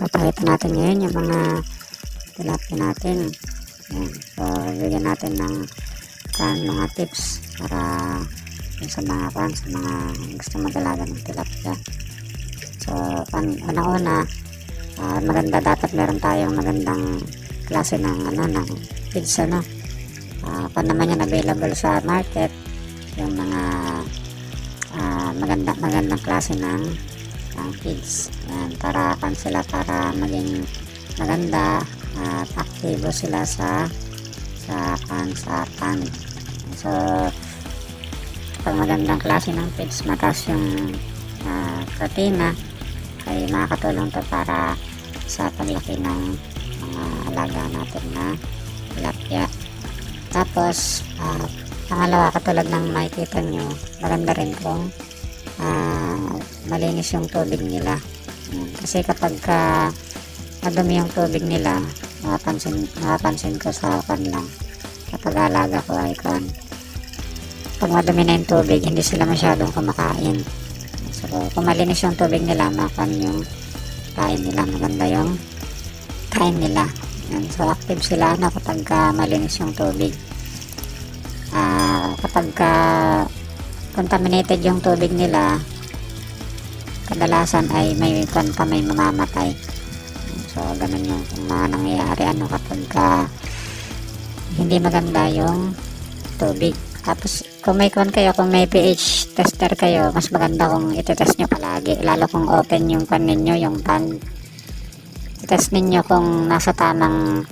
Papakita natin ngayon yung mga tilapia natin. Yan. So, bigyan natin ng kan mga tips para sa mga kan, sa mga gusto magalaga ng tilapia. So, pan, una-una, ah, maganda dapat meron tayong magandang klase ng ano ng feeds ano. Ah, kung naman yan available sa market, yung mga ah, maganda magandang klase ng ng feeds. Yan, para kan sila para maging maganda at aktibo sila sa sa kan sa pan. So pag magandang klase ng feeds mataas yung ah, protina ay makakatulong to para sa paglaki ng mga alaga natin na tilapia. Tapos, ah, pangalawa, katulad ng makikita nyo, maganda rin kung ah, malinis yung tubig nila. Kasi kapag ka madumi yung tubig nila, mapapansin, mapapansin ko sa kanilang kapag alaga ko ay kan pag madumi na yung tubig, hindi sila masyadong kumakain. So, kung malinis yung tubig nila, makan yung kain nila. Maganda yung kain nila. Yan. So, active sila na kapag ka malinis yung tubig. Ah, kapag ka contaminated yung tubig nila, kadalasan ay may kwan pa may mamamatay. So, ganun yung mga nangyayari ano kapag ka hindi maganda yung tubig. Tapos, kung may kwan kayo, kung may pH tester kayo, mas maganda kung iti-test nyo palagi. Lalo kung open yung kwan ninyo, yung pan. I-test ninyo kung nasa tamang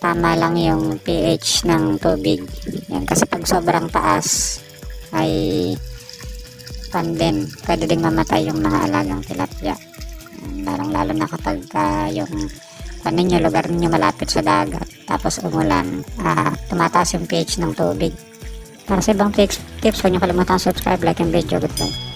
tama lang yung pH ng tubig. Yan, kasi pag sobrang taas, ay pan din. Pwede ding mamatay yung mga alagang tilapia. Lalong lalo na kapag ka yung pan ninyo, lugar ninyo malapit sa dagat, tapos umulan, ah, tumataas yung pH ng tubig. Para sa ibang tips, tips huwag niyo kalimutan subscribe, like, and video. Goodbye.